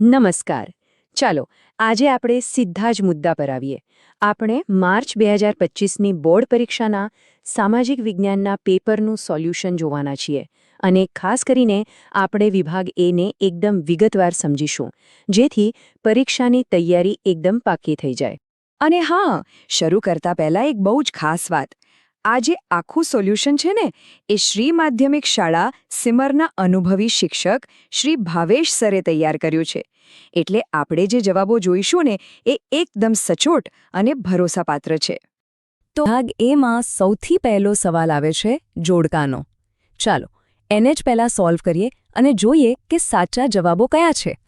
નમસ્કાર. ચાલો, આજે આપણે સીધા જ મુદ્દા પર આવીએ. આપણે માર્ચ બે હજાર પચીસની બોર્ડ પરીક્ષાના સામાજિક વિજ્ઞાનના પેપરનું સોલ્યુશન જોવાના છીએ અને ખાસ કરીને આપણે વિભાગ એને એકદમ વિગતવાર સમજીશું, જેથી પરીક્ષાની તૈયારી એકદમ પાકી થઈ જાય. અને હા, શરૂ કરતા પહેલા એક બહુ જ ખાસ વાત. આ જે આખું સોલ્યુશન છે ને, એ શ્રી માધ્યમિક શાળા સિમરના અનુભવી શિક્ષક શ્રી ભાવેશ સરે તૈયાર કર્યું છે. એટલે આપણે જે જવાબો જોઈશું ને, એ એકદમ સચોટ અને ભરોસાપાત્ર છે. તો ભાગ એમાં સૌથી પહેલો સવાલ આવે છે જોડકાનો. ચાલો, એને જ પહેલાં સોલ્વ કરીએ અને જોઈએ કે સાચા જવાબો કયા છે.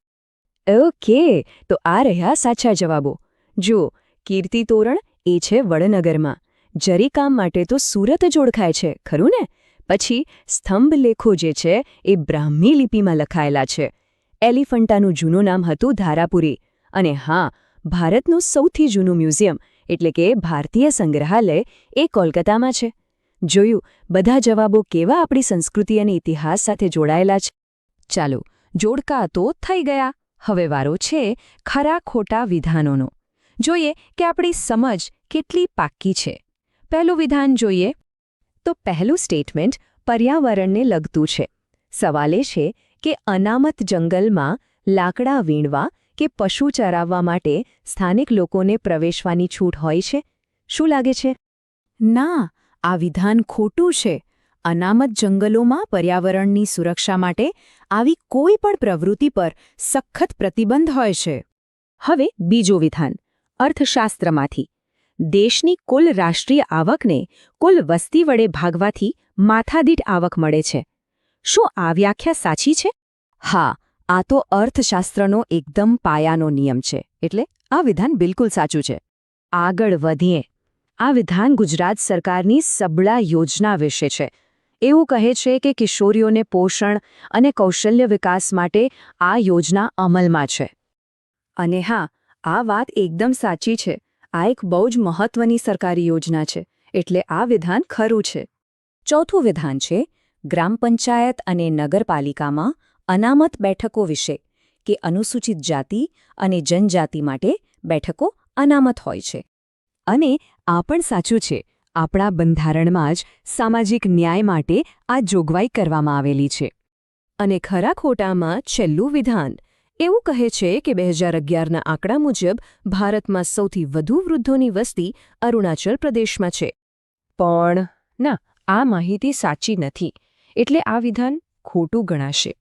ઓકે, તો આ રહ્યા સાચા જવાબો. જુઓ, કીર્તિ તોરણ એ છે વડનગરમાં. જરી કામ માટે તો સુરત જ ઓળખાય છે, ખરું ને? પછી સ્તંભ લેખો જે છે એ બ્રાહ્મી લિપિમાં લખાયેલા છે. એલિફન્ટાનું જૂનું નામ હતું ધારાપુરી અને હા, ભારતનું સૌથી જૂનું મ્યુઝિયમ એટલે કે ભારતીય સંગ્રહાલય એ કોલકાતામાં છે. જોયું, બધા જવાબો કેવા આપણી સંસ્કૃતિ અને ઇતિહાસ સાથે જોડાયેલા છે. ચાલો, જોડકા તો થઈ ગયા. હવે વારો છે ખરા ખોટા વિધાનોનો. જોઈએ કે આપણી સમજ કેટલી પાક્કી છે. પહેલું વિધાન જોઈએ તો પહેલું સ્ટેટમેન્ટ પર્યાવરણને લગતું છે. સવાલ છે કે અનામત જંગલમાં લાકડા વીણવા કે પશુ ચરાવવા માટે સ્થાનિક લોકોને પ્રવેશવાની છૂટ હોય છે? શું લાગે છે? ના, આ વિધાન ખોટું છે. અનામત જંગલોમાં પર્યાવરણની સુરક્ષા માટે આવી કોઈ પણ પ્રવૃત્તિ પર સખત પ્રતિબંધ હોય છે. હવે બીજો વિધાન, અર્થશાસ્ત્રમાંથી. દેશની કુલ રાષ્ટ્રીય આવકને કુલ વસ્તી વડે ભાગવાથી માથાદીઠ આવક મળે છે. શું આ વ્યાખ્યા સાચી છે? હા, આ તો અર્થશાસ્ત્રનો એકદમ પાયાનો નિયમ છે, એટલે આ વિધાન બિલકુલ સાચું છે. આગળ વધીએ. આ વિધાન ગુજરાત સરકારની સબળા યોજના વિશે છે. એવું કહે છે કે કિશોરીઓને પોષણ અને કૌશલ્ય વિકાસ માટે આ યોજના અમલમાં છે. અને હા, આ વાત એકદમ સાચી છે. આ એક બહુ જ મહત્વની સરકારી યોજના છે, એટલે આ વિધાન ખરું છે. ચોથું વિધાન છે, ગ્રામ પંચાયત અને નગરપાલિકામાં અનામત બેઠકો વિશે, કે અનુસૂચિત જાતિ અને જનજાતિ માટે બેઠકો અનામત હોય છે. અને આ પણ સાચું છે, આપણા બંધારણમાં જ સામાજિક ન્યાય માટે આ જોગવાઈ કરવામાં આવેલી છે. અને ખરા ખોટામાં છેલ્લું વિધાન એવું કહે છે કે બે હજાર અગિયારના આંકડા મુજબ ભારતમાં સૌથી વધુ વૃદ્ધોની વસ્તી અરુણાચલ પ્રદેશમાં છે. પણ, ના, આ માહિતી સાચી નથી. એટલે આ વિધાન ખોટું ગણાશે.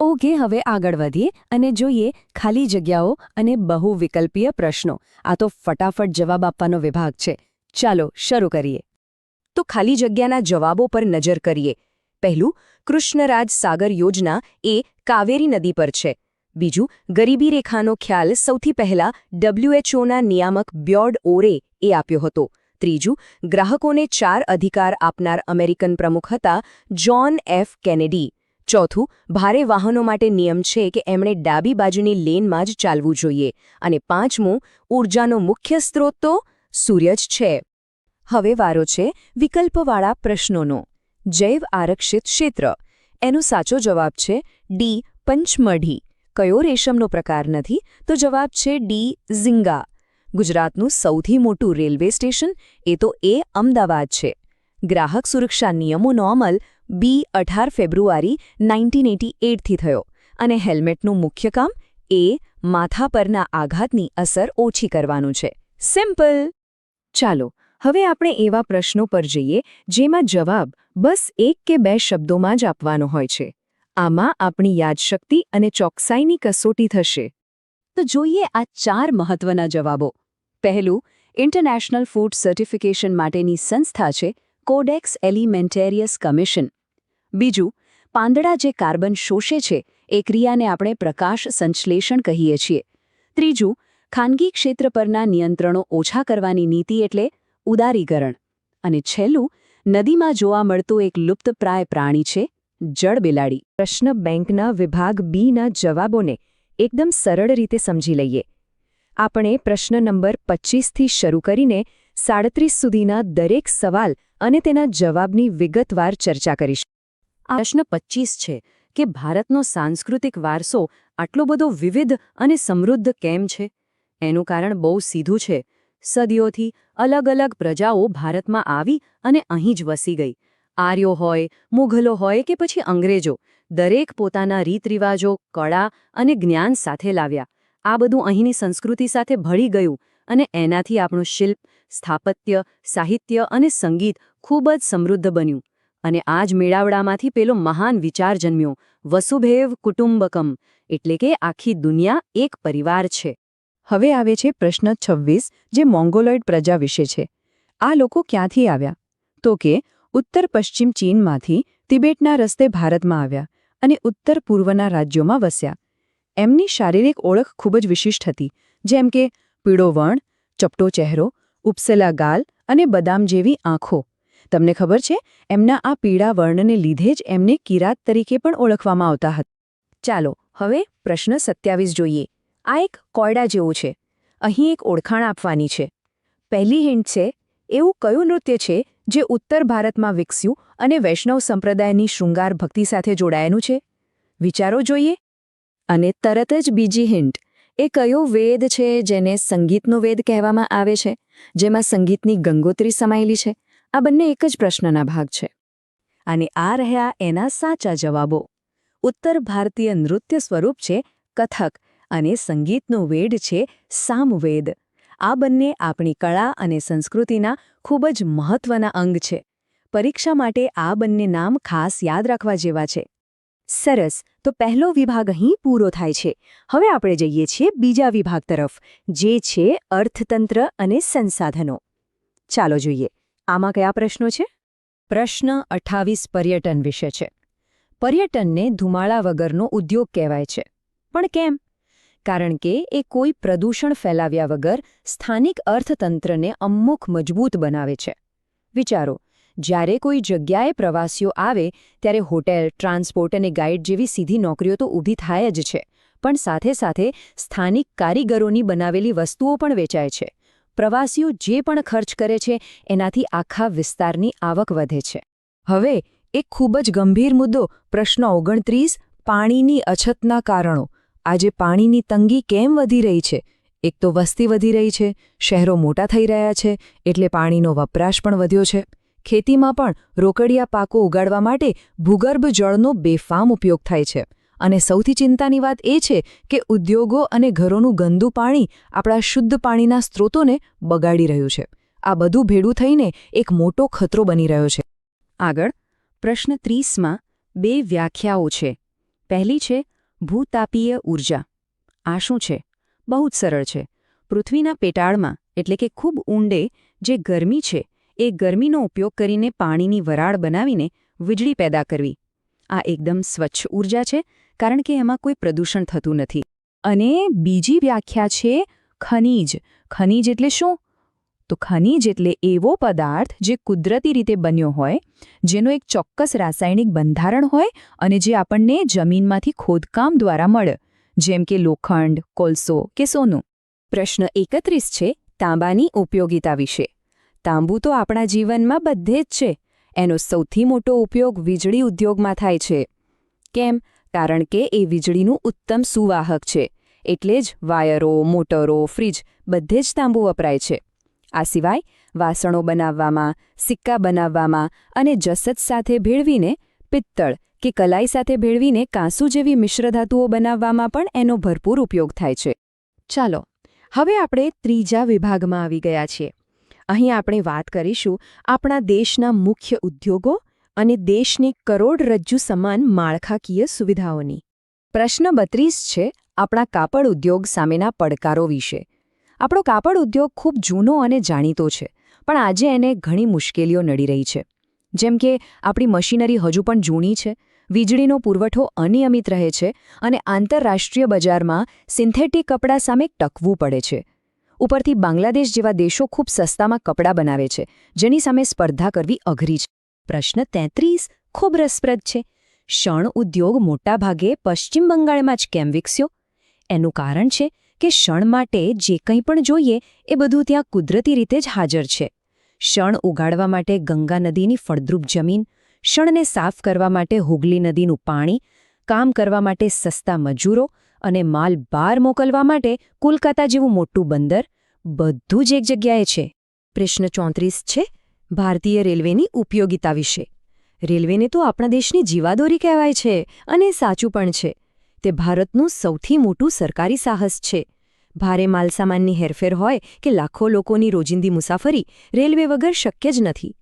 ઓકે, હવે આગળ વધીએ અને જોઈએ ખાલી જગ્યાઓ અને બહુવિકલ્પીય પ્રશ્નો. આ તો ફટાફટ જવાબ આપવાનો વિભાગ છે. ચાલો, શરૂ કરીએ. તો ખાલી જગ્યાના જવાબો પર નજર કરીએ. પહેલું, કૃષ્ણરાજ સાગર યોજના એ કાવેરી નદી પર છે. બીજું, ગરીબી રેખાનો ખ્યાલ સૌથી પહેલા ડબ્લ્યુએચઓના નિયામક બ્યોર્ડ ઓરે એ આપ્યો હતો. ત્રીજું, ગ્રાહકોને ચાર અધિકાર આપનાર અમેરિકન પ્રમુખ હતા જ્હોન એફ કેનેડી. ચોથું, ભારે વાહનો માટે નિયમ છે કે એમણે ડાબી બાજુની લેનમાં જ ચાલવું જોઈએ. અને પાંચમું ઊર્જાનો મુખ્ય સ્ત્રોત તો સૂર્ય જ છે. હવે વારો છે વિકલ્પવાળા પ્રશ્નોનો. જૈવ આરક્ષિત ક્ષેત્ર. એનો સાચો જવાબ છે ડી, પંચમઢી. કયો રેશમનો પ્રકાર નથી? તો જવાબ છે ડી, ઝિંગા. ગુજરાતનું સૌથી મોટું રેલવે સ્ટેશન, એ તો એ અમદાવાદ છે. ગ્રાહક સુરક્ષા નિયમોનો અમલ બી અઢાર ફેબ્રુઆરી નાઇન્ટીન એટી એટથી થયો અને હેલ્મેટનું મુખ્ય કામ એ માથા પરના આઘાતની અસર ઓછી કરવાનું છે. સિમ્પલ! ચાલો, હવે આપણે એવા પ્રશ્નો પર જઈએ જેમાં જવાબ બસ એક કે બે શબ્દોમાં જ આપવાનો હોય છે. આમાં આપણી યાદશક્તિ અને ચોકસાઈની કસોટી થશે. તો જોઈએ આ ચાર મહત્વના જવાબો. પહેલું ઇન્ટરનેશનલ ફૂડ સર્ટિફિકેશન માટેની સંસ્થા છે કોડેક્સ એલિમેન્ટેરિયસ કમિશન બીજું, પાંદડા જે કાર્બન શોષે છે, એ ક્રિયાને આપણે પ્રકાશ સંશ્લેષણ કહીએ છીએ. ત્રીજું, ખાનગી ક્ષેત્ર પરના નિયંત્રણો ઓછા કરવાની નીતિ એટલે ઉદારીકરણ. અને છેલ્લું, નદીમાં જોવા મળતું એક લુપ્તપ્રાય પ્રાણી છે જળબિલાડી પ્રશ્ન બેંકના વિભાગ બીના જવાબોને એકદમ સરળ રીતે સમજી લઈએ. આપણે પ્રશ્ન નંબર પચીસથી શરૂ કરીને સાડત્રીસ સુધીના દરેક સવાલ અને તેના જવાબની વિગતવાર ચર્ચા કરીશું. આ પ્રશ્ન પચીસ છે કે ભારતનો સાંસ્કૃતિક વારસો આટલો બધો વિવિધ અને સમૃદ્ધ કેમ છે? એનું કારણ બહુ સીધું છે. સદીઓથી અલગ અલગ પ્રજાઓ ભારતમાં આવી અને અહીં જ વસી ગઈ. આર્યો હોય, મુઘલો હોય કે પછી અંગ્રેજો, દરેક પોતાના રીતરિવાજો, કળા અને જ્ઞાન સાથે લાવ્યા. આ બધું અહીંની સંસ્કૃતિ સાથે ભળી ગયું અને એનાથી આપણું શિલ્પ, સ્થાપત્ય, સાહિત્ય અને સંગીત ખૂબ જ સમૃદ્ધ બન્યું. અને આ જ મેળાવડામાંથી પેલો મહાન વિચાર જન્મ્યો, વસુભેવ કુટુંબકમ, એટલે કે આખી દુનિયા એક પરિવાર છે. હવે આવે છે પ્રશ્ન છવ્વીસ, જે મોંગોલોઇડ પ્રજા વિશે છે. આ લોકો ક્યાંથી આવ્યા? તો કે ઉત્તર પશ્ચિમ ચીનમાંથી તિબેટના રસ્તે ભારતમાં આવ્યા અને ઉત્તર પૂર્વના રાજ્યોમાં વસ્યા. એમની શારીરિક ઓળખ ખૂબ જ વિશિષ્ટ હતી, જેમ કે પીળો વર્ણ, ચપટો ચહેરો, ઉપસેલા ગાલ અને બદામ જેવી આંખો. તમને ખબર છે, એમના આ પીળા વર્ણને લીધે જ એમને કિરાત તરીકે પણ ઓળખવામાં આવતા હતા. ચાલો, હવે પ્રશ્ન સત્યાવીસ જોઈએ. આ એક કોયડા જેવું છે. અહીં એક ઓળખાણ આપવાની છે. પહેલી હિન્ટ છે, એવું કયું નૃત્ય છે જે ઉત્તર ભારતમાં વિકસ્યું અને વૈષ્ણવ સંપ્રદાયની શૃંગાર ભક્તિ સાથે જોડાયેલું છે? વિચારો જોઈએ. અને તરત જ બીજી હિન્ટ. એ કયો વેદ છે જેને સંગીતનો વેદ કહેવામાં આવે છે? જેમાં સંગીતની ગંગોત્રી સમાયેલી છે? આ બંને એક જ પ્રશ્નના ભાગ છે. અને આ રહ્યા એના સાચા જવાબો. ઉત્તર ભારતીય નૃત્ય સ્વરૂપ છે કથક અને સંગીતનો વેડ છે સામવેદ. આ બંને આપણી કળા અને સંસ્કૃતિના ખૂબ જ મહત્વના અંગ છે. પરીક્ષા માટે આ બંને નામ ખાસ યાદ રાખવા જેવા છે. સરસ, તો પહેલો વિભાગ અહીં પૂરો થાય છે. હવે આપણે જઈએ છીએ બીજા વિભાગ તરફ, જે છે અર્થતંત્ર અને સંસાધનો. ચાલો જોઈએ, આમાં કયા પ્રશ્નો છે? પ્રશ્ન અઠ્ઠાવીસ પર્યટન વિશે છે. પર્યટનને ધુમાળા વગરનો ઉદ્યોગ કહેવાય છે. પણ કેમ? કારણ કે એ કોઈ પ્રદૂષણ ફેલાવ્યા વગર સ્થાનિક અર્થતંત્રને અમુક મજબૂત બનાવે છે. વિચારો, જ્યારે કોઈ જગ્યાએ પ્રવાસીઓ આવે, ત્યારે હોટેલ, ટ્રાન્સપોર્ટ અને ગાઈડ જેવી સીધી નોકરીઓ તો ઊભી થાય જ છે, પણ સાથે સાથે સ્થાનિક કારીગરોની બનાવેલી વસ્તુઓ પણ વેચાય છે. પ્રવાસીઓ જે પણ ખર્ચ કરે છે, એનાથી આખા વિસ્તારની આવક વધે છે. હવે, એક ખૂબ જ ગંભીર મુદ્દો, પ્રશ્ન ઓગણત્રીસ, પાણીની અછતના કારણો. આજે પાણીની તંગી કેમ વધી રહી છે? એક તો વસ્તી વધી રહી છે, શહેરો મોટા થઈ રહ્યા છે, એટલે પાણીનો વપરાશ પણ વધ્યો છે. ખેતીમાં પણ રોકડિયા પાકો ઉગાડવા માટે ભૂગર્ભ જળનો બેફામ ઉપયોગ થાય છે. અને સૌથી ચિંતાની વાત એ છે કે ઉદ્યોગો અને ઘરોનું ગંદુ પાણી આપણા શુદ્ધ પાણીના સ્ત્રોતોને બગાડી રહ્યું છે. આ બધું ભેડું થઈને એક મોટો ખતરો બની રહ્યો છે. આગળ, પ્રશ્ન ત્રીસમાં બે વ્યાખ્યાઓ છે. પહેલી છે ભૂતાપીય ઊર્જા આ શું છે? બહુ જ સરળ છે. પૃથ્વીના પેટાળમાં, એટલે કે ખૂબ ઊંડે, જે ગરમી છે, એ ગરમીનો ઉપયોગ કરીને પાણીની વરાળ બનાવીને વીજળી પેદા કરવી. આ એકદમ સ્વચ્છ ઊર્જા છે, કારણ કે એમાં કોઈ પ્રદૂષણ થતું નથી. અને બીજી વ્યાખ્યા છે ખનીજ. ખનીજ એટલે શું? તો ખનીજ એટલે એવો પદાર્થ જે કુદરતી રીતે બન્યો હોય, જેનો એક ચોક્કસ રાસાયણિક બંધારણ હોય અને જે આપણને જમીનમાંથી ખોદકામ દ્વારા મળે, જેમ કે લોખંડ, કોલસો કે સોનું. પ્રશ્ન એકત્રીસ છે તાંબાની ઉપયોગિતા વિશે. તાંબુ તો આપણા જીવનમાં બધે જ છે. એનો સૌથી મોટો ઉપયોગ વીજળી ઉદ્યોગમાં થાય છે. કેમ? કારણ કે એ વીજળીનું ઉત્તમ સુવાહક છે. એટલે જ વાયરો, મોટરો, ફ્રીજ બધે જ તાંબુ વપરાય છે. આ સિવાય વાસણો બનાવવામાં, સિક્કા બનાવવામાં અને જસત સાથે ભેળવીને, પિત્તળ કે કલાઈ સાથે ભેળવીને કાંસુ જેવી મિશ્રધાતુઓ બનાવવામાં પણ એનો ભરપૂર ઉપયોગ થાય છે. ચાલો, હવે આપણે ત્રીજા વિભાગમાં આવી ગયા છીએ. અહીં આપણે વાત કરીશું આપણા દેશના મુખ્ય ઉદ્યોગો અને દેશની કરોડરજ્જુ સમાન માળખાકીય સુવિધાઓની. પ્રશ્ન બત્રીસ છે આપણા કાપડ ઉદ્યોગ સામેના પડકારો વિશે. આપણો કાપડ ઉદ્યોગ ખૂબ જૂનો અને જાણીતો છે, પણ આજે એને ઘણી મુશ્કેલીઓ નડી રહી છે. જેમ કે, આપણી મશીનરી હજુ પણ જૂની છે, વીજળીનો પુરવઠો અનિયમિત રહે છે અને આંતરરાષ્ટ્રીય બજારમાં સિન્થેટિક કપડાં સામે ટકવું પડે છે. ઉપરથી બાંગ્લાદેશ જેવા દેશો ખૂબ સસ્તામાં કપડાં બનાવે છે, જેની સામે સ્પર્ધા કરવી અઘરી છે. પ્રશ્ન તેત્રીસ, ખૂબ રસપ્રદ છે. શણ ઉદ્યોગ મોટાભાગે પશ્ચિમ બંગાળમાં જ કેમ વિકસ્યો? એનું કારણ છે કે શણ માટે જે કંઈ પણ જોઈએ, એ બધું ત્યાં કુદરતી રીતે જ હાજર છે. શણ ઉગાડવા માટે ગંગા નદીની ફળદ્રુપ જમીન શણને સાફ કરવા માટે હુગલી નદીનું પાણી, કામ કરવા માટે સસ્તા મજૂરો અને માલ બહાર મોકલવા માટે કોલકાતા જેવું મોટું બંદર, બધું જ એક જગ્યાએ છે. પ્રશ્ન ચોત્રીસ છે, ભારતીય રેલવેની ઉપયોગિતા વિશે. રેલવેને તો આપણા દેશની જીવાદોરી કહેવાય છે અને સાચું પણ છે. તે ભારતનું સૌથી મોટું સરકારી સાહસ છે. ભારે માલસામાનની હેરફેર હોય કે લાખો લોકોની રોજિંદી મુસાફરી, રેલવે વગર શક્ય જ નથી.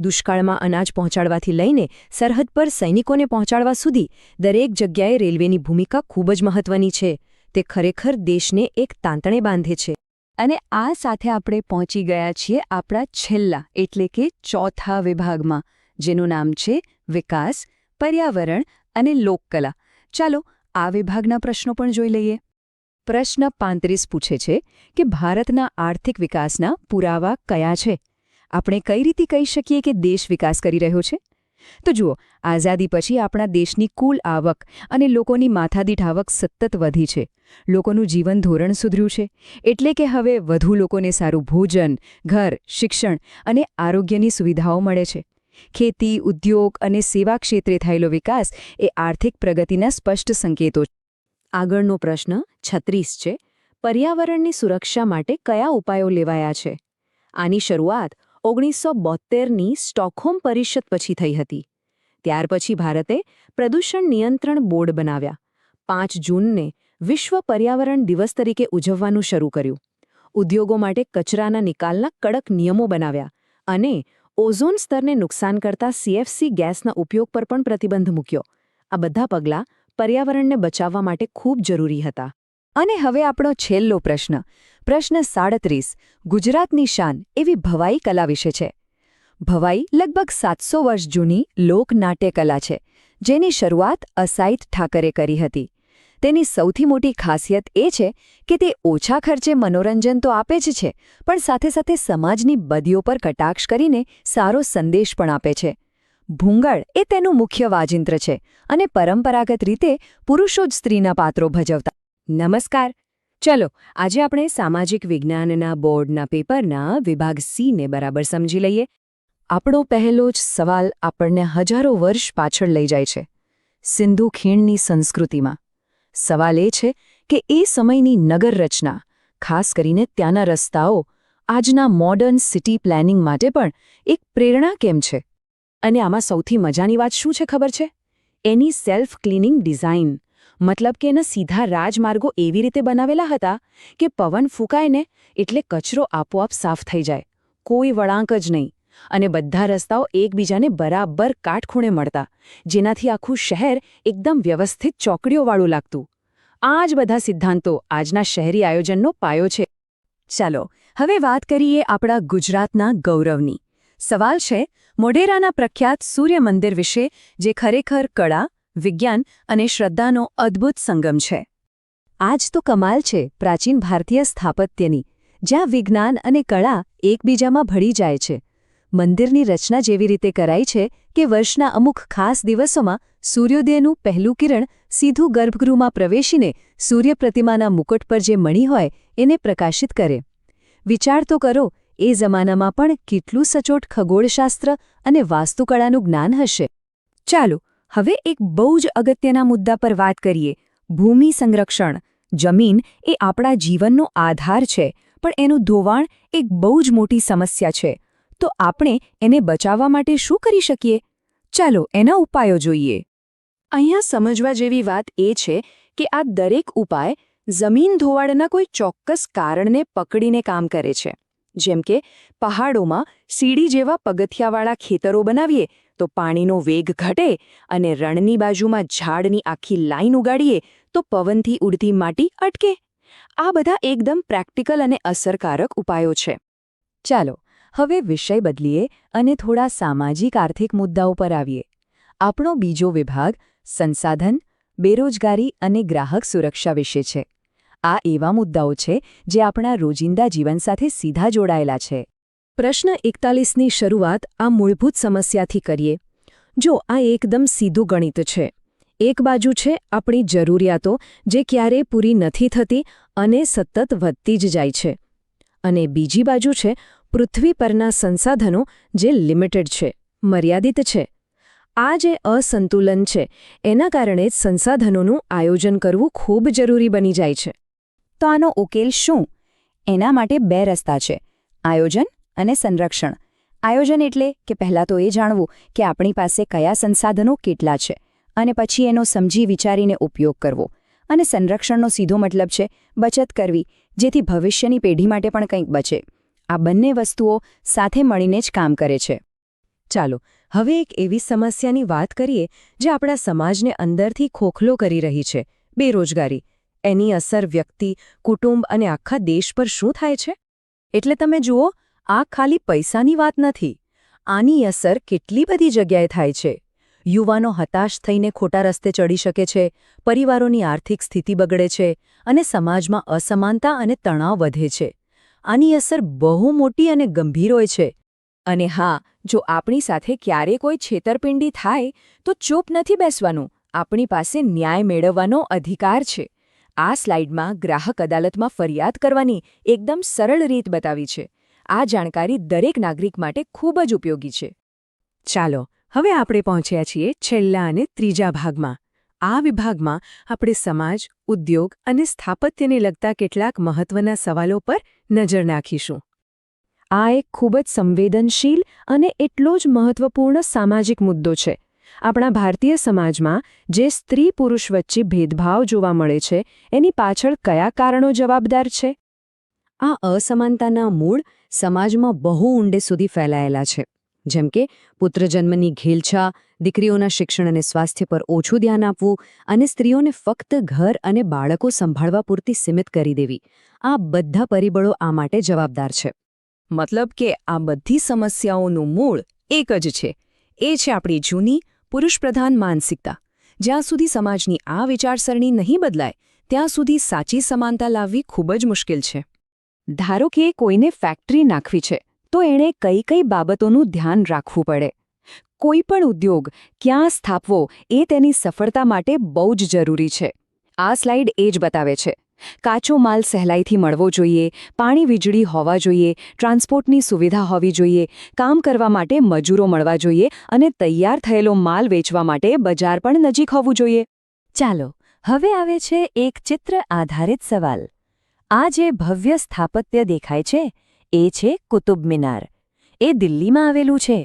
દુષ્કાળમાં અનાજ પહોંચાડવાથી લઈને સરહદ પર સૈનિકોને પહોંચાડવા સુધી દરેક જગ્યાએ રેલવેની ભૂમિકા ખૂબ જ મહત્વની છે. તે ખરેખર દેશને એક તાંતણે બાંધે છે. અને આ સાથે આપણે પહોંચી ગયા છીએ આપણા છેલ્લા, એટલે કે ચોથા વિભાગમાં, જેનું નામ છે વિકાસ, પર્યાવરણ અને લોકકલા. ચાલો આ વિભાગના પ્રશ્નો પણ જોઈ લઈએ. પ્રશ્ન પાંત્રીસ પૂછે છે કે ભારતના આર્થિક વિકાસના પુરાવા કયા છે? આપણે કઈ રીતે કહી શકીએ કે દેશ વિકાસ કરી રહ્યો છે? તો જુઓ, આઝાદી પછી આપણા દેશની કુલ આવક અને લોકોની માથાદીઠ આવક સતત વધી છે. લોકોનું જીવન ધોરણ સુધર્યું છે. એટલે કે હવે વધુ લોકોને સારું ભોજન, ઘર, શિક્ષણ અને આરોગ્યની સુવિધાઓ મળે છે. ખેતી, ઉદ્યોગ અને સેવા ક્ષેત્રે થયેલો વિકાસ એ આર્થિક પ્રગતિના સ્પષ્ટ સંકેતો છે આગળનો પ્રશ્ન છત્રીસ છે. પર્યાવરણની સુરક્ષા માટે કયા ઉપાયો લેવાયા છે? આની શરૂઆત ઓગણીસો બોત્તેરની સ્ટોકહોમ પરિષદ પછી થઈ હતી. ત્યાર પછી ભારતે પ્રદૂષણ નિયંત્રણ બોર્ડ બનાવ્યા. પાંચ જૂનને વિશ્વ પર્યાવરણ દિવસ તરીકે ઉજવવાનું શરૂ કર્યું. ઉદ્યોગો માટે કચરાના નિકાલના કડક નિયમો બનાવ્યા અને ઓઝોન સ્તરને નુકસાન કરતા સીએફસી ગેસના ઉપયોગ પર પણ પ્રતિબંધ મૂક્યો. આ બધા પગલાં પર્યાવરણને બચાવવા માટે ખૂબ જરૂરી હતા. અને હવે આપણો છેલ્લો પ્રશ્ન પ્રશ્ન સાડત્રીસ, ગુજરાતની શાન એવી ભવાઈ કલા વિશે છે. ભવાઈ લગભગ સાતસો વર્ષ જૂની લોકનાટ્યકલા છે, જેની શરૂઆત અસાઇટ ઠાકરે કરી હતી. તેની સૌથી મોટી ખાસિયત એ છે કે તે ઓછા ખર્ચે મનોરંજન તો આપે જ છે, પણ સાથે સાથે સમાજની બદીઓ પર કટાક્ષ કરીને સારો સંદેશ પણ આપે છે. ભૂંગળ એ તેનું મુખ્ય વાજિંત્ર છે અને પરંપરાગત રીતે પુરુષો જ સ્ત્રીના પાત્રો ભજવતા. નમસ્કાર. ચલો, આજે આપણે સામાજિક વિજ્ઞાનના બોર્ડના પેપરના વિભાગ સીને બરાબર સમજી લઈએ. આપણો પહેલો જ સવાલ આપણને હજારો વર્ષ પાછળ લઈ જાય છે. સિંધુ ખીણની સંસ્કૃતિમાં. સવાલ એ છે કે એ સમયની નગર રચના, ખાસ કરીને ત્યાંના રસ્તાઓ, આજના મોડર્ન સિટી પ્લાનિંગ માટે પણ એક પ્રેરણા કેમ છે? અને આમાં સૌથી મજાની વાત શું છે ખબર છે? એની સેલ્ફ ક્લિનિંગ ડિઝાઇન. મતલબ કે એના સીધા રાજમાર્ગો એવી રીતે બનાવેલા હતા કે પવન ફૂંકાય ને એટલે કચરો આપોઆપ સાફ થઈ જાય. કોઈ વળાંક જ નહીં. અને બધા રસ્તાઓ એકબીજાને બરાબર કાટખૂણે મળતા, જેનાથી આખું શહેર એકદમ વ્યવસ્થિત ચોકડીઓવાળું લાગતું. આ જ બધા સિદ્ધાંતો આજના શહેરી આયોજનનો પાયો છે. ચાલો, હવે વાત કરીએ આપણા ગુજરાતના ગૌરવની. સવાલ છે મોઢેરાના પ્રખ્યાત સૂર્ય મંદિર વિશે, જે ખરેખર કળા, વિજ્ઞાન અને શ્રદ્ધાનો અદ્ભુત સંગમ છે. આજ તો કમાલ છે પ્રાચીન ભારતીય સ્થાપત્યની, જ્યાં વિજ્ઞાન અને કળા એકબીજામાં ભળી જાય છે. મંદિરની રચના જેવી રીતે કરાઈ છે કે વર્ષના અમુક ખાસ દિવસોમાં સૂર્યોદયનું પહેલું કિરણ સીધું ગર્ભગૃહમાં પ્રવેશીને સૂર્ય પ્રતિમાના મુકુટ પર જે મણી હોય, એને પ્રકાશિત કરે. વિચાર તો કરો એ જમાનામાં પણ કેટલું સચોટ ખગોળશાસ્ત્ર અને વાસ્તુકળાનું જ્ઞાન હશે. ચાલો, હવે એક બહુ જ અગત્યના મુદ્દા પર વાત કરીએ. ભૂમિ સંરક્ષણ. જમીન એ આપણા જીવનનો આધાર છે, પણ એનું ધોવાણ એક બહુ જ મોટી સમસ્યા છે. તો આપણે એને બચાવવા માટે શું કરી શકીએ? ચાલો, એના ઉપાયો જોઈએ. અહીંયા સમજવા જેવી વાત એ છે કે આ દરેક ઉપાય જમીન ધોવાડના કોઈ ચોક્કસ કારણને પકડીને કામ કરે છે. જેમ કે, પહાડોમાં સીડી જેવા પગથિયાવાળા ખેતરો બનાવીએ તો પાણીનો વેગ ઘટે અને રણની બાજુમાં ઝાડની આખી લાઈન ઉગાડીએ તો પવનથી ઉડતી માટી અટકે. આ બધા એકદમ પ્રેક્ટિકલ અને અસરકારક ઉપાયો છે. ચાલો, હવે વિષય બદલીએ અને થોડા સામાજિક આર્થિક મુદ્દાઓ પર આવીએ. આપણો બીજો વિભાગ સંસાધન, બેરોજગારી અને ગ્રાહક સુરક્ષા વિશે છે. આ એવા મુદ્દાઓ છે જે આપણા રોજિંદા જીવન સાથે સીધા જોડાયેલા છે. પ્રશ્ન એકતાલીસની શરૂઆત આ મૂળભૂત સમસ્યાથી કરીએ. જો આ એકદમ સીધું ગણિત છે. એક બાજુ છે આપણી જરૂરિયાતો જે ક્યારેય પૂરી નથી થતી અને સતત વધતી જ જાય છે. અને બીજી બાજુ છે પૃથ્વી પરના સંસાધનો જે લિમિટેડ છે, મર્યાદિત છે. આ જે અસંતુલન છે, એના કારણે સંસાધનોનું આયોજન કરવું ખૂબ જરૂરી બની જાય છે. તો આનો ઉકેલ શું? એના માટે બે રસ્તા છે, આયોજન અને સંરક્ષણ. આયોજન એટલે કે પહેલાં તો એ જાણવું કે આપણી પાસે કયા સંસાધનો કેટલા છે અને પછી એનો સમજી વિચારીને ઉપયોગ કરવો. અને સંરક્ષણનો સીધો મતલબ છે બચત કરવી, જેથી ભવિષ્યની પેઢી માટે પણ કંઈક બચે. આ બંને વસ્તુઓ સાથે મળીને જ કામ કરે છે. ચાલો, હવે એક એવી સમસ્યાની વાત કરીએ જે આપણા સમાજને અંદરથી ખોખલો કરી રહી છે, બેરોજગારી. એની અસર વ્યક્તિ, કુટુંબ અને આખા દેશ પર શું થાય છે? એટલે તમે જુઓ, આ ખાલી પૈસાની વાત નથી. આની અસર કેટલી બધી જગ્યાએ થાય છે. યુવાનો હતાશ થઈને ખોટા રસ્તે ચડી શકે છે, પરિવારોની આર્થિક સ્થિતિ બગડે છે અને સમાજમાં અસમાનતા અને તણાવ વધે છે. આની અસર બહુ મોટી અને ગંભીર હોય છે. અને હા, જો આપણી સાથે ક્યારે કોઈ છેતરપિંડી થાય, તો ચૂપ નથી બેસવાનું. આપણી પાસે ન્યાય મેળવવાનો અધિકાર છે. આ સ્લાઇડમાં ગ્રાહક અદાલતમાં ફરિયાદ કરવાની એકદમ સરળ રીત બતાવી છે. આ જાણકારી દરેક નાગરિક માટે ખૂબ જ ઉપયોગી છે. ચાલો, હવે આપણે પહોંચ્યા છીએ છેલ્લા અને ત્રીજા ભાગમાં. આ વિભાગમાં આપણે સમાજ, ઉદ્યોગ અને સ્થાપત્યને લગતા કેટલાક મહત્વના સવાલો પર નજર નાખીશું. આ એક ખૂબ જ સંવેદનશીલ અને એટલો જ મહત્વપૂર્ણ સામાજિક મુદ્દો છે. આપણા ભારતીય સમાજમાં જે સ્ત્રી પુરુષ વચ્ચે ભેદભાવ જોવા મળે છે, એની પાછળ કયા કારણો જવાબદાર છે? આ અસમાનતાના મૂળ સમાજમાં બહુ ઊંડે સુધી ફેલાયેલા છે. જેમ કે પુત્રજન્મની ઘેલછા, દીકરીઓના શિક્ષણ અને સ્વાસ્થ્ય પર ઓછું ધ્યાન આપવું અને સ્ત્રીઓને ફક્ત ઘર અને બાળકો સંભાળવા પૂરતી સીમિત કરી દેવી. આ બધા પરિબળો આ માટે જવાબદાર છે. મતલબ કે આ બધી સમસ્યાઓનું મૂળ એક જ છે. એ છે આપણી જૂની પુરુષપ્રધાન માનસિકતા. જ્યાં સુધી સમાજની આ વિચારસરણી નહીં બદલાય, ત્યાં સુધી સાચી સમાનતા લાવવી ખૂબ જ મુશ્કેલ છે. ધારો કે કોઈને ફેક્ટરી નાખવી છે, તો એણે કઈ કઈ બાબતોનું ધ્યાન રાખવું પડે. કોઈ પણ ઉદ્યોગ ક્યાં સ્થાપવો એ તેની સફળતા માટે બહુ જ જરૂરી છે. આ સ્લાઇડ એ જ બતાવે છે. કાચો માલ સહેલાઈથી મળવો જોઈએ, પાણી વીજળી હોવા જોઈએ, ટ્રાન્સપોર્ટની સુવિધા હોવી જોઈએ, કામ કરવા માટે મજૂરો મળવા જોઈએ અને તૈયાર થયેલો માલ વેચવા માટે બજાર પણ નજીક હોવું જોઈએ. ચાલો, હવે આવે છે એક ચિત્ર આધારિત સવાલ. આ જે ભવ્ય સ્થાપત્ય દેખાય છે, એ છે કુતુબ મિનાર. એ દિલ્હીમાં આવેલું છે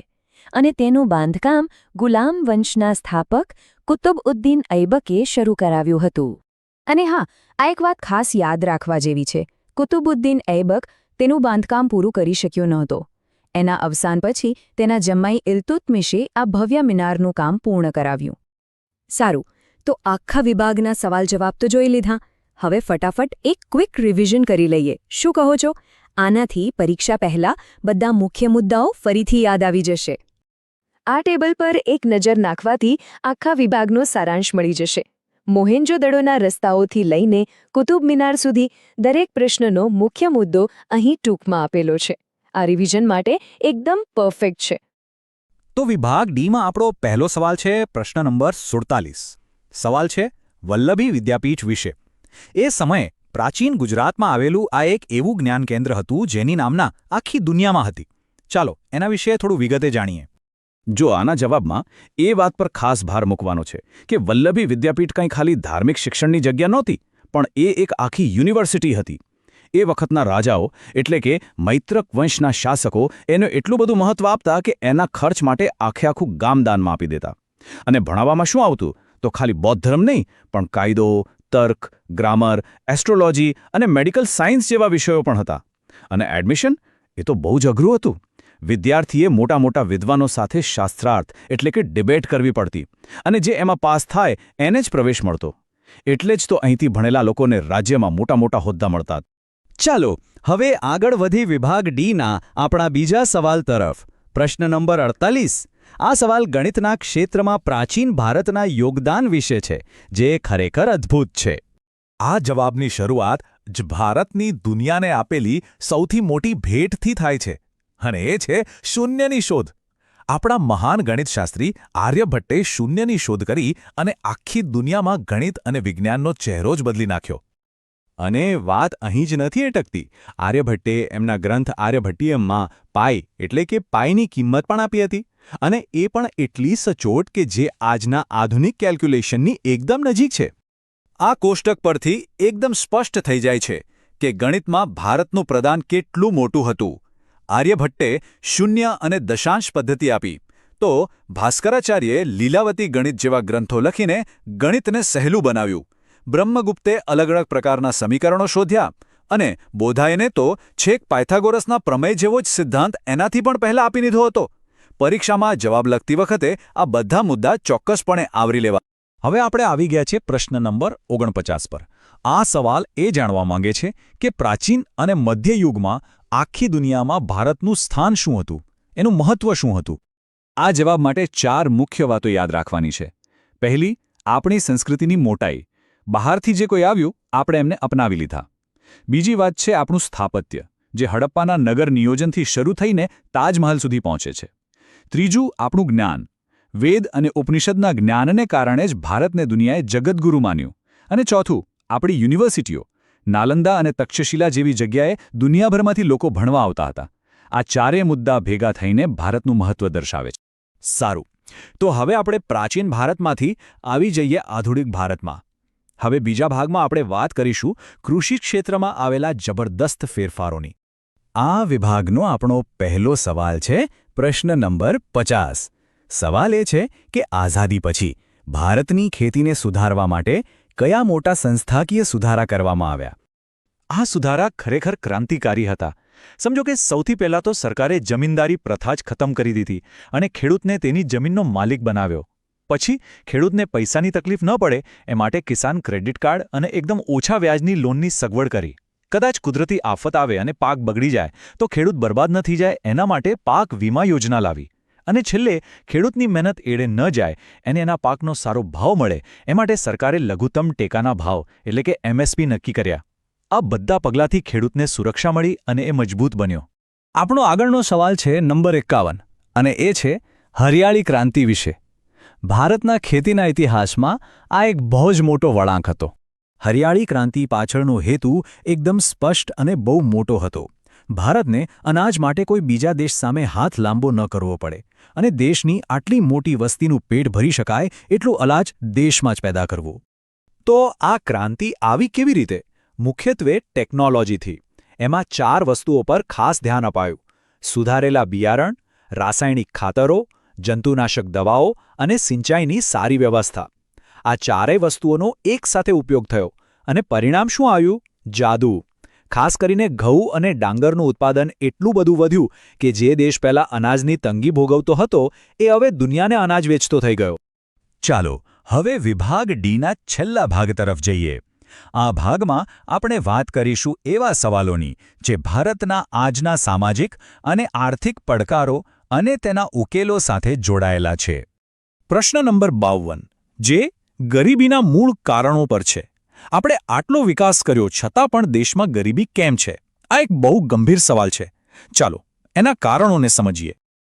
અને તેનું બાંધકામ ગુલામ વંશના સ્થાપક કુતુબ ઉદ્દીન ઐબકે શરૂ કરાવ્યું હતું. અને હા, આ એક વાત ખાસ યાદ રાખવા જેવી છે. કુતુબુદ્દીન ઐબક તેનું બાંધકામ પૂરું કરી શક્યો નહોતો. એના અવસાન પછી તેના જમાઈ ઇલ્તુત્મિશે આ ભવ્ય મિનારનું કામ પૂર્ણ કરાવ્યું. સારું, તો આખા વિભાગના સવાલ જવાબ તો જોઈ લીધા. હવે ફટાફટ એક ક્વિક રિવિઝન કરી લઈએ. શું કહો છો? આનાથી પરીક્ષા પહેલા બધા મુખ્ય મુદ્દાઓ ફરીથી યાદ આવી જશે. આ ટેબલ પર એક નજર નાખવાથી આખા વિભાગનો સારાંશ મળી જશે. મોહેન્જોદડોના રસ્તાઓથી લઈને કુતુબ મિનાર સુધી દરેક પ્રશ્નનો મુખ્ય મુદ્દો અહીં ટૂંકમાં આપેલો છે. આ રિવિઝન માટે એકદમ પરફેક્ટ છે. તો વિભાગ ડીમાં આપણો પહેલો સવાલ છે પ્રશ્ન નંબર સુડતાલીસ. સવાલ છે વલ્લભી વિદ્યાપીઠ વિશે. એ સમયે પ્રાચીન ગુજરાતમાં આવેલું આ એક એવું જ્ઞાન કેન્દ્ર હતું જેની નામના આખી દુનિયામાં હતી. ચાલો, એના વિશે થોડું વિગતે જાણીએ. જો આના જવાબમાં એ વાત પર ખાસ ભાર મૂકવાનો છે કે વલ્લભી વિદ્યાપીઠ કંઈ ખાલી ધાર્મિક શિક્ષણની જગ્યા નહોતી, પણ એ એક આખી યુનિવર્સિટી હતી. એ વખતના રાજાઓ, એટલે કે મૈત્રક વંશના શાસકો, એને એટલું બધું મહત્વ આપતા કે એના ખર્ચ માટે આખે આખું ગામદાનમાં આપી દેતા. અને ભણાવવામાં શું આવતું? તો ખાલી બૌદ્ધ ધર્મ નહીં, પણ કાયદો, તર્ક, ગ્રામર, એસ્ટ્રોલોજી અને મેડિકલ સાયન્સ જેવા વિષયો પણ હતા. અને એડમિશન? એ તો બહુ જ અઘરું હતું. વિદ્યાર્થીએ મોટા મોટા વિદ્વાનો સાથે શાસ્ત્રાર્થ, એટલે કે ડિબેટ કરવી પડતી. અને જે એમાં પાસ થાય, એને જ પ્રવેશ મળતો. એટલે જ તો અહીંથી ભણેલા લોકોને રાજ્યમાં મોટા મોટા હોદ્દા મળતા. ચાલો, હવે આગળ વધી વિભાગ ડીના આપણા બીજા સવાલ તરફ. પ્રશ્ન નંબર અડતાલીસ. આ સવાલ ગણિતના ક્ષેત્રમાં પ્રાચીન ભારતના યોગદાન વિશે છે, જે ખરેખર અદ્ભુત છે. આ જવાબની શરૂઆત જ ભારતની દુનિયાને આપેલી સૌથી મોટી ભેટથી થાય છે. અને એ છે શૂન્યની શોધ. આપણા મહાન ગણિતશાસ્ત્રી આર્યભટ્ટે શૂન્યની શોધ કરી અને આખી દુનિયામાં ગણિત અને વિજ્ઞાનનો ચહેરો જ બદલી નાખ્યો. અને વાત અહીં જ નથી અટકતી. આર્યભટ્ટે એમના ગ્રંથ આર્યભટ્ટીયમમાં પાઈ એટલે કે પાઈની કિંમત પણ આપી હતી. અને એ પણ એટલી સચોટ કે જે આજના આધુનિક કેલ્ક્યુલેશનની એકદમ નજીક છે. આ કોષ્ટક પરથી એકદમ સ્પષ્ટ થઈ જાય છે કે ગણિતમાં ભારતનું પ્રદાન કેટલું મોટું હતું. આર્યભટ્ટે શૂન્ય અને દશાંશ પદ્ધતિ આપી. તો ભાસ્કરાચાર્યે લીલાવતી ગણિત જેવા ગ્રંથો લખીને ગણિતને સહેલું બનાવ્યું. બ્રહ્મગુપ્તે અલગ અલગ પ્રકારના સમીકરણો શોધ્યા અને બોધાયને તો છેક પાયથાગોરસના પ્રમેય જેવો જ સિદ્ધાંત એનાથી પણ પહેલા આપી દીધો હતો. પરીક્ષામાં જવાબ લખતી વખતે આ બધા મુદ્દા ચોક્કસપણે આવરી લેવા. હવે આપણે આવી ગયા છે પ્રશ્ન નંબર ઓગણપચાસ પર. આ સવાલ એ જાણવા માંગે છે કે પ્રાચીન અને મધ્યયુગમાં આખી દુનિયામાં ભારતનું સ્થાન શું હતું? એનું મહત્વ શું હતું? આ જવાબ માટે ચાર મુખ્ય વાતો યાદ રાખવાની છે. પહેલી, આપણી સંસ્કૃતિની મોટાઈ. બહારથી જે કોઈ આવ્યું, આપણે એમને અપનાવી લીધા. બીજી વાત છે આપણું સ્થાપત્ય, જે હડપ્પાના નગર નિયોજનથી શરૂ થઈને તાજમહલ સુધી પહોંચે છે. ત્રીજું, આપણું જ્ઞાન. વેદ અને ઉપનિષદના જ્ઞાનને કારણે જ ભારતને દુનિયાએ જગદગુરુ માન્યું. અને ચોથું, આપણી યુનિવર્સિટીઓ. નાલંદા અને તક્ષશિલા જેવી જગ્યાએ દુનિયાભરમાંથી લોકો ભણવા આવતા હતા. આ ચારેય મુદ્દા ભેગા થઈને ભારતનું મહત્વ દર્શાવે છે. સારું. તો હવે આપણે પ્રાચીન ભારતમાંથી આવી જઈએ આધુનિક ભારતમાં. હવે બીજા ભાગમાં આપણે વાત કરીશું કૃષિ ક્ષેત્રમાં આવેલા જબરદસ્ત ફેરફારોની. આ વિભાગનો આપણો પહેલો સવાલ છે પ્રશ્ન નંબર પચાસ. સવાલ એ છે કે આઝાદી પછી ભારતની ખેતીને સુધારવા માટે કયા મોટા સંસ્થાકીય સુધારા કરવામાં આવ્યા? આ સુધારા ખરેખર ક્રાંતિકારી હતા. સમજો કે સૌથી પહેલાં તો સરકારે જમીનદારી પ્રથા જ ખતમ કરી દીધી અને ખેડૂતને તેની જમીનનો માલિક બનાવ્યો. પછી ખેડૂતને પૈસાની તકલીફ ન પડે એ માટે કિસાન ક્રેડિટ કાર્ડ અને એકદમ ઓછા વ્યાજની લોનની સગવડ કરી. કદાચ કુદરતી આફત આવે અને પાક બગડી જાય, તો ખેડૂત બરબાદ ન થઈ જાય, એના માટે પાક વીમા યોજના લાવી. અને છેલ્લે, ખેડૂતની મહેનત એડે ન જાય, એને એના પાકનો સારો ભાવ મળે, એ માટે સરકારે લઘુત્તમ ટેકાના ભાવ, એટલે કે એમએસપી નક્કી કર્યા. આ બધા પગલાંથી ખેડૂતને સુરક્ષા મળી અને એ મજબૂત બન્યો. આપણો આગળનો સવાલ છે નંબર એકાવન અને એ છે હરિયાળી ક્રાંતિ વિશે. ભારતના ખેતીના ઇતિહાસમાં આ એક બહુ જ મોટો વળાંક હતો. હરિયાળી ક્રાંતિ પાછળનો હેતુ એકદમ સ્પષ્ટ અને બહુ મોટો હતો. ભારતને અનાજ માટે કોઈ બીજા દેશ સામે હાથ લાંબો ન કરવો પડે અને દેશની આટલી મોટી વસ્તીનું પેટ ભરી શકાય એટલું અનાજ દેશમાં જ પેદા કરવું. તો આ ક્રાંતિ આવી કેવી રીતે? મુખ્યત્વે ટેકનોલોજીથી. એમાં ચાર વસ્તુઓ પર ખાસ ધ્યાન અપાયું. સુધારેલા બિયારણ, રાસાયણિક ખાતરો, જંતુનાશક દવાઓ અને સિંચાઈની સારી વ્યવસ્થા. આ ચારેય વસ્તુઓનો એકસાથે ઉપયોગ થયો. અને પરિણામ શું આવ્યું? જાદુ. ખાસ કરીને ઘઉં અને ડાંગરનું ઉત્પાદન એટલું બધું વધ્યું કે જે દેશ પહેલા અનાજની તંગી ભોગવતો હતો, એ હવે દુનિયાને અનાજ વેચતો થઈ ગયો. ચાલો, હવે વિભાગ ડીના છેલ્લા ભાગ તરફ જઈએ. આ ભાગમાં આપણે વાત કરીશું એવા સવાલોની, જે ભારતના આજના સામાજિક અને આર્થિક પડકારો અને તેના ઉકેલો સાથે જોડાયેલા છે. પ્રશ્ન નંબર બાવન, જે ગરીબીના મૂળ કારણો પર છે. આપણે આટલો વિકાસ કર્યો છતાં પણ દેશમાં ગરીબી કેમ છે? આ એક બહુ ગંભીર સવાલ છે. ચાલો, એના કારણોને સમજીએ.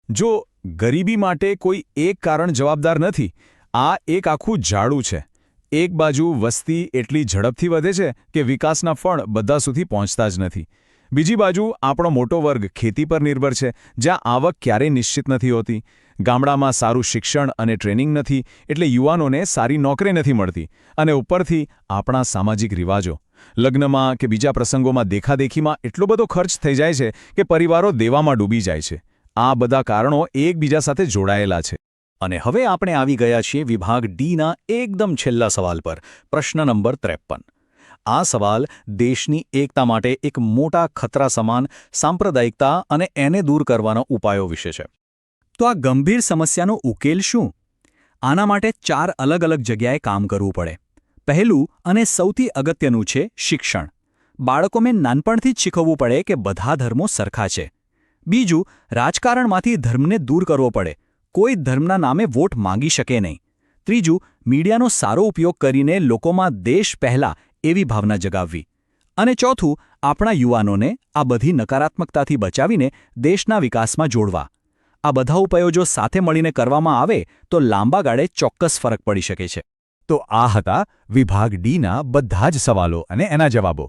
જો ગરીબી માટે કોઈ એક કારણ જવાબદાર નથી, આ એક આખું ઝાડું છે. એક બાજુ વસ્તી એટલી ઝડપથી વધે છે કે વિકાસના ફળ બધા સુધી પહોંચતા જ નથી. બીજી બાજુ આપણો મોટો વર્ગ ખેતી પર નિર્ભર છે, જ્યાં આવક ક્યારેય નિશ્ચિત નથી હોતી. ગામડામાં સારું શિક્ષણ અને ટ્રેનિંગ નથી, એટલે યુવાનોને સારી નોકરી નથી મળતી અને ઉપરથી આપણા સામાજિક રિવાજો. લગ્નમાં કે બીજા પ્રસંગોમાં દેખાદેખીમાં એટલો બધો ખર્ચ થઈ જાય છે કે પરિવારો દેવામાં ડૂબી જાય છે. આ બધા કારણો એકબીજા સાથે જોડાયેલા છે. અને હવે આપણે આવી ગયા છીએ વિભાગ ડીના એકદમ છેલ્લા સવાલ પર, પ્રશ્ન નંબર ત્રેપન આ સવાલ દેશની એકતા માટે એક મોટા ખતરા સમાન, સાંપ્રદાયિકતા અને એને દૂર કરવાના ઉપાયો વિશે છે. તો આ ગંભીર સમસ્યાનો ઉકેલ શું? આના માટે ચાર અલગ અલગ જગ્યાએ કામ કરવું પડે. પહેલું અને સૌથી અગત્યનું છે શિક્ષણ. બાળકોને નાનપણથી જ શીખવવું પડે કે બધા ધર્મો સરખા છે. બીજું, રાજકારણમાંથી ધર્મને દૂર કરવો પડે. કોઈ ધર્મના નામે વોટ માંગી શકે નહીં. ત્રીજું, મીડિયાનો સારો ઉપયોગ કરીને લોકોમાં દેશ પહેલા એવી ભાવના જગાવવી. અને ચોથું, આપણા યુવાનોને આ બધી નકારાત્મકતાથી બચાવીને દેશના વિકાસમાં જોડવા. આ બધા ઉપાયો જો સાથે મળીને કરવામાં આવે, તો લાંબા ગાળે ચોક્કસ ફરક પડી શકે છે. તો આ હતા વિભાગ ડીના બધા જ સવાલો અને એના જવાબો.